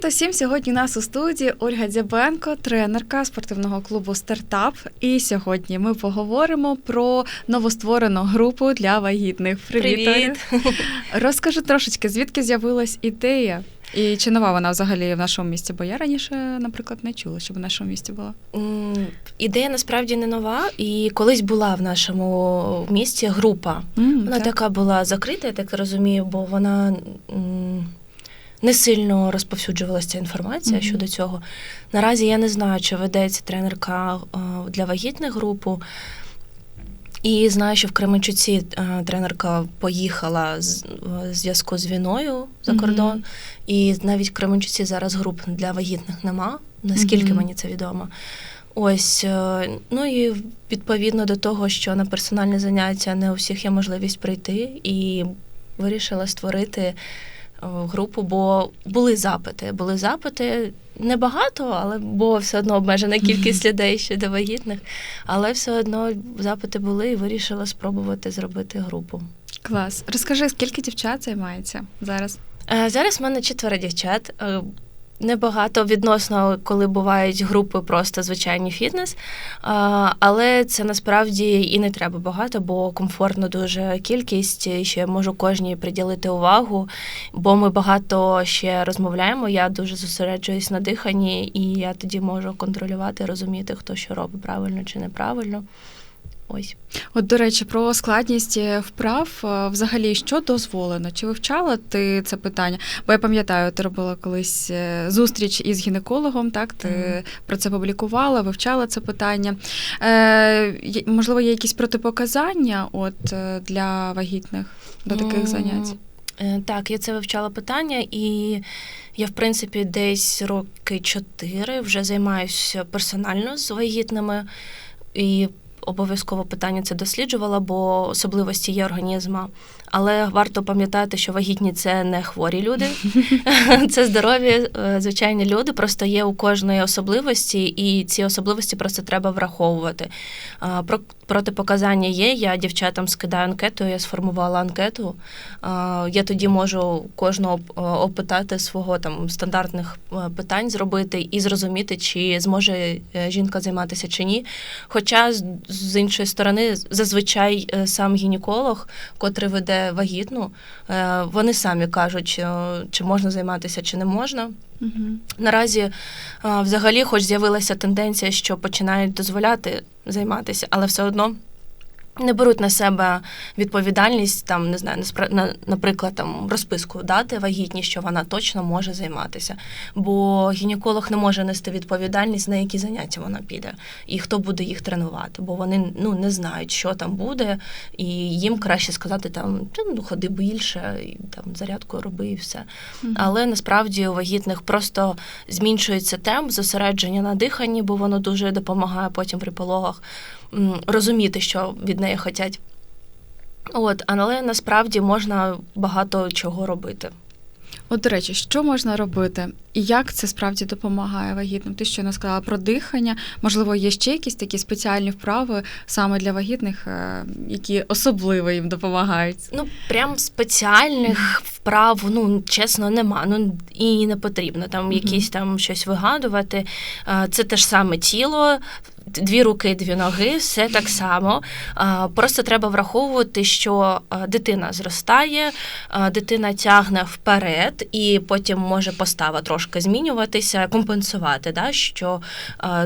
Привіт усім! Сьогодні у нас у студії Ольга Дзябенко, тренерка спортивного клубу Стартап. І сьогодні ми поговоримо про новостворену групу для вагітних. Привіт! Привіт. Розкажи трошечки, звідки з'явилась ідея? І чи нова вона взагалі в нашому місті? Бо я раніше, наприклад, не чула, щоб в нашому місті була. Ідея насправді не нова, і колись була в нашому місті група. М, Вона так. така була закрита, я так розумію, бо вона не сильно розповсюджувалася ця інформація Мгм. щодо цього. Наразі я не знаю, чи ведеться тренерка е, для вагітних групу. І знаю, що в Кременчуці е, тренерка поїхала з зв'язку з війною за кордон. І навіть в Кременчуці зараз груп для вагітних нема, наскільки Мгм. мені це відомо. Ось, е, ну і відповідно до того, що на персональні заняття не у всіх є можливість прийти, і вирішила створити е, групу, бо були запити. Були запити небагато, але бо все одно обмежена кількість людей щодо вагітних. Але все одно запити були і вирішила спробувати зробити групу. Клас. Розкажи, скільки дівчат займається зараз? Е, Зараз в мене четверо дівчат. Небагато відносно, коли бувають групи, просто звичайні фітнес. Але це насправді і не треба багато, бо комфортно дуже кількість. Ще можу кожній приділити увагу, бо ми багато ще розмовляємо. Я дуже зосереджуюсь на диханні, і я тоді можу контролювати, розуміти, хто що робить правильно чи неправильно. Ось. От, до речі, про складність е, вправ е, взагалі що дозволено? Чи вивчала ти це питання? Бо я пам'ятаю, ти робила колись е, зустріч із гінекологом, так? Ти Мгм. про це публікувала, вивчала це питання. Е, можливо, є якісь протипоказання от, для вагітних до таких М, занять? Так, я це вивчала питання, і я, в принципі, десь роки чотири вже займаюся персонально з вагітними. І обов'язково питання це досліджувала, бо особливості є організму. Але варто пам'ятати, що вагітні це не хворі люди, це здорові, е, звичайні люди. Просто є у кожної особливості, і ці особливості просто треба враховувати. Про протипоказання є. Я дівчатам скидаю анкету, я сформувала анкету. Я тоді можу кожного е, опитати свого там стандартних е, питань зробити і зрозуміти, чи зможе жінка займатися чи ні. Хоча з- з іншої сторони, зазвичай е, сам гінеколог, котрий веде вагітну, е, вони самі кажуть, е, чи можна займатися, чи не можна. Угу. Наразі взагалі, хоч з'явилася тенденція, що починають дозволяти займатися, але все одно. Не беруть на себе відповідальність, там не знаю, наприклад, там розписку дати вагітні, що вона точно може займатися. Бо гінеколог не може нести відповідальність, на які заняття вона піде, і хто буде їх тренувати, бо вони ну не знають, що там буде, і їм краще сказати там ну ходи більше, і там зарядку роби, і все. Мгм. Але насправді у вагітних просто зменшується темп зосередження на диханні, бо воно дуже допомагає потім при пологах розуміти, що від неї хочуть. От, але насправді можна багато чого робити. От, до речі, що можна робити і як це справді допомагає вагітним? Ти щойно сказала про дихання. Можливо, є ще якісь такі спеціальні вправи саме для вагітних, е, які особливо їм допомагають. Ну, прям спеціальних вправ, ну чесно, нема. Ну і не потрібно там якісь там щось вигадувати. Це те ж саме тіло. Дві руки, дві ноги, все так само. Просто треба враховувати, що дитина зростає, дитина тягне вперед, і потім може постава трошки змінюватися, компенсувати, да, що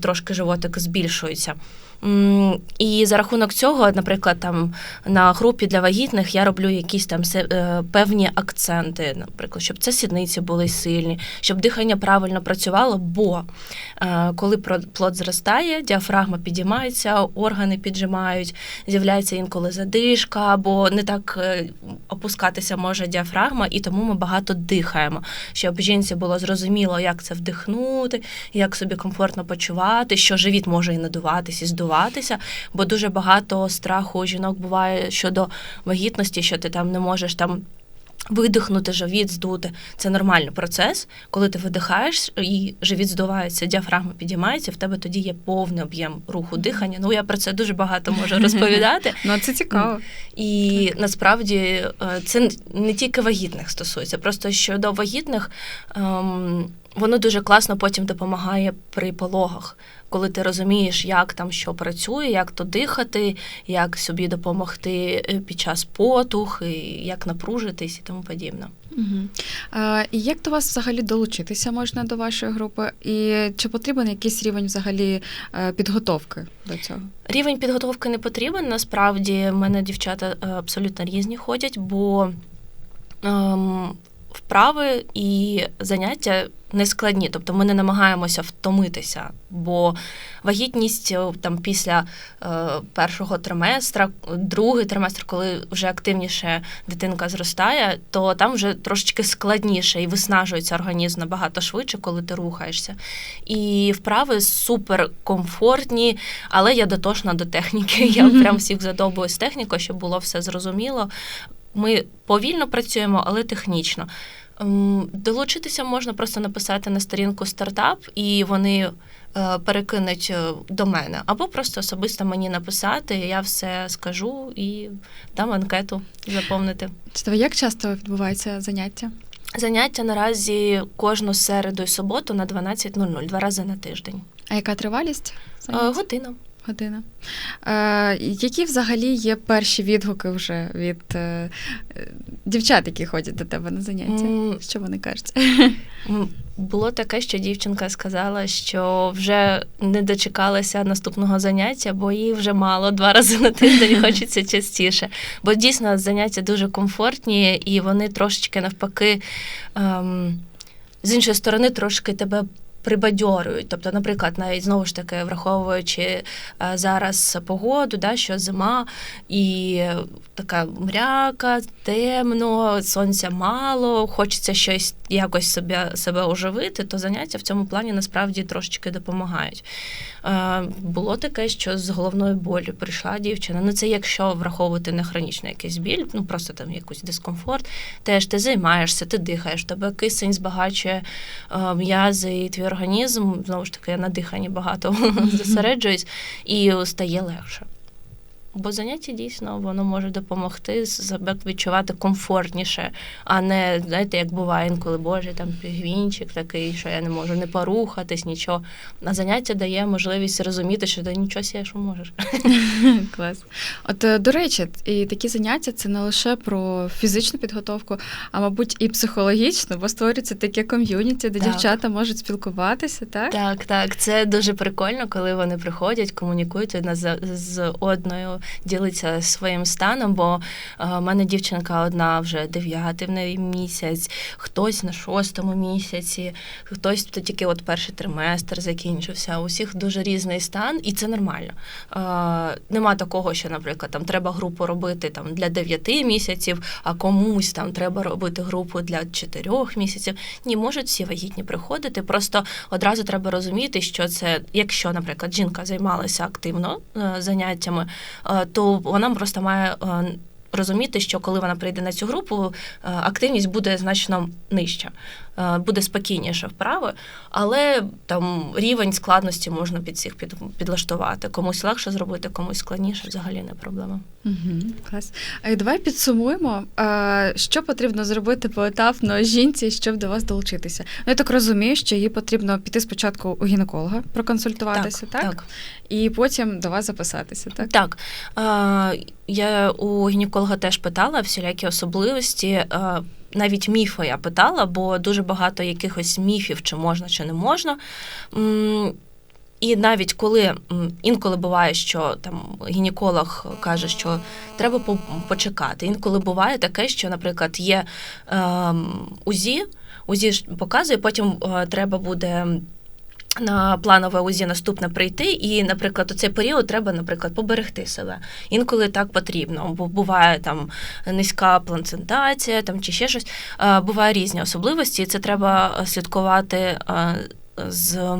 трошки животик збільшується. І за рахунок цього, наприклад, там на групі для вагітних я роблю якісь там е, певні акценти, наприклад, щоб це сідниці були сильні, щоб дихання правильно працювало. Бо е, коли плод зростає, діафрагма підіймається, органи піджимають, з'являється інколи задишка, або не так е, опускатися може діафрагма, і тому ми багато дихаємо, щоб жінці було зрозуміло, як це вдихнути, як собі комфортно почувати, що живіт може і надуватись, і здуватися, бо дуже багато страху у жінок буває щодо вагітності, що ти там не можеш там. Видихнути живіт, здути це нормальний процес. Коли ти видихаєш і живіт здувається, діафрагма підіймається, в тебе тоді є повний об'єм руху дихання. Ну я про це дуже багато можу розповідати. Ну, це цікаво. І насправді е, це не тільки вагітних стосується, просто щодо вагітних ем, Воно дуже класно потім допомагає при пологах, коли ти розумієш, як там що працює, як то дихати, як собі допомогти е, під час потух, і як напружитись і тому подібне. Угу. І як до вас взагалі долучитися можна до вашої групи? І чи потрібен якийсь рівень взагалі е, підготовки до цього? Рівень підготовки не потрібен. Насправді, в мене дівчата е, абсолютно різні ходять, бо ем, вправи і заняття не складні. Тобто ми не намагаємося втомитися, бо вагітність е, там після е, першого триместра, другий триместр, коли вже активніше дитинка зростає, то там вже трошечки складніше і виснажується організм набагато швидше, коли ти рухаєшся. І вправи супер комфортні, але я дотошна до техніки. Я прям всіх задобую з технікою, щоб було все зрозуміло. Ми повільно працюємо, але технічно. Ем, Долучитися можна просто написати на сторінку стартап, і вони е, перекинуть е, до мене, або просто особисто мені написати, я все скажу і дам анкету заповнити. Чудово, як часто відбуваються заняття? Заняття наразі кожну середу і суботу на 12.00, два рази на тиждень. А яка тривалість? Е, занять? Година. Година. Е, які взагалі є перші відгуки вже від е, дівчат, які ходять до тебе на заняття? М, Що вони кажуть? Було таке, що дівчинка сказала, що вже не дочекалася наступного заняття, бо їй вже мало два рази на тиждень хочеться частіше. Бо дійсно заняття дуже комфортні, і вони трошечки навпаки, ем, з іншої сторони, трошки тебе. Прибадьорюють, тобто, наприклад, навіть знову ж таки, враховуючи е, зараз погоду, да, що зима і така мряка, темно, сонця мало, хочеться щось якось себе, себе оживити, то заняття в цьому плані насправді трошечки допомагають. Е, було таке, що з головною болю прийшла дівчина. Ну, це якщо враховувати не хронічний якийсь біль, ну просто там якийсь дискомфорт, теж ти займаєшся, ти дихаєш, тебе кисень збагачує е, м'язи і твій організм. Знову ж таки, я на диханні багато зосереджуюсь, і стає легше. Бо заняття дійсно воно може допомогти себе відчувати комфортніше, а не знаєте, як буває інколи Боже, там пігвінчик такий, що я не можу не порухатись, нічого. А заняття дає можливість розуміти, що ти нічого сіє, що можеш. Клас. От, е, до речі, і такі заняття це не лише про фізичну підготовку, а мабуть, і психологічну, бо створюється таке ком'юніті, де Так. дівчата можуть спілкуватися, так? Так, так, це дуже прикольно, коли вони приходять, комунікують одна з, з одною, ділиться своїм станом. Бо е, в мене дівчинка одна вже дев'ятий в неї місяць, хтось на шостому місяці, хтось то тільки от перший триместр закінчився. У всіх дуже різний стан, і це нормально. Е, нема такого, що, наприклад, там треба групу робити там для 9 місяців, а комусь там треба робити групу для 4 місяців. Ні, можуть всі вагітні приходити. Просто одразу треба розуміти, що це, якщо, наприклад, жінка займалася активно е, заняттями, то вона просто має. е, Розуміти, що коли вона прийде на цю групу, е, активність буде значно нижча, е, буде спокійніше вправи, але там рівень складності можна під всіх під, підлаштувати. Комусь легше зробити, комусь складніше, взагалі не проблема. Угу, клас. А давай підсумуємо, е, що потрібно зробити поетапно жінці, щоб до вас долучитися. Ну, я так розумію, що їй потрібно піти спочатку у гінеколога, проконсультуватися, так? так. І потім до вас записатися, так? Так. Е, я у гінеколога теж питала всілякі особливості. Навіть міфи я питала, бо дуже багато якихось міфів, чи можна, чи не можна. І навіть коли інколи буває, що там гінеколог каже, що треба почекати. Інколи буває таке, що, наприклад, є е, УЗІ, УЗІ показує, потім е, треба буде. На планове УЗІ наступне прийти, і, наприклад, у цей період треба, наприклад, поберегти себе. Інколи так потрібно, бо буває там низька плацентація, там чи ще щось. Буває різні особливості, і це треба слідкувати з.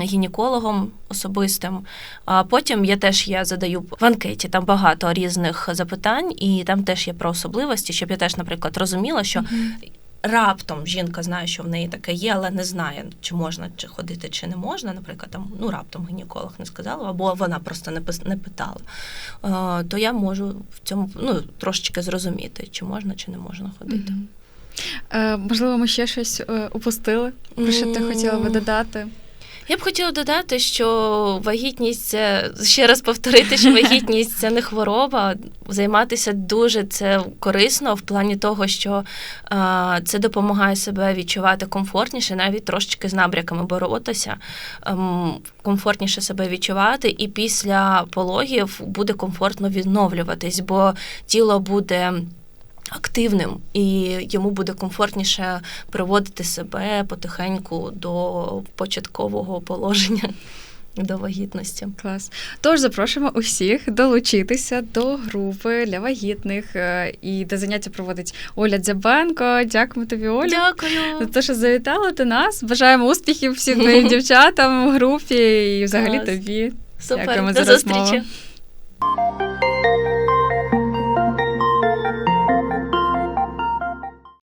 Гінекологом особистим. А потім я теж я задаю в анкеті там багато різних запитань, і там теж є про особливості, щоб я теж, наприклад, розуміла, що раптом жінка знає, що в неї таке є, але не знає, чи можна чи ходити, чи не можна. Наприклад, там ну раптом гінеколог не сказала, або вона просто не не питала. Е, То я можу в цьому ну трошечки зрозуміти, чи можна, чи не можна ходити. Е, можливо, ми ще щось е, упустили, про що ти хотіла би додати? Я б хотіла додати, що вагітність це ще раз повторити, що вагітність це не хвороба. Займатися дуже це корисно в плані того, що е, це допомагає себе відчувати комфортніше, навіть трошечки з набряками боротися, ем, комфортніше себе відчувати, і після пологів буде комфортно відновлюватись, бо тіло буде. Активним і йому буде комфортніше приводити себе потихеньку до початкового положення до вагітності. Клас. Тож запрошуємо усіх долучитися до групи для вагітних. е, І до заняття проводить Оля Дзябенко. Дякуємо тобі, Оля. За те, що завітала до нас. Бажаємо успіхів всім твоїм дівчатам в групі і взагалі Клас. тобі. Супер. Дякуємо До за розмову. зустрічі.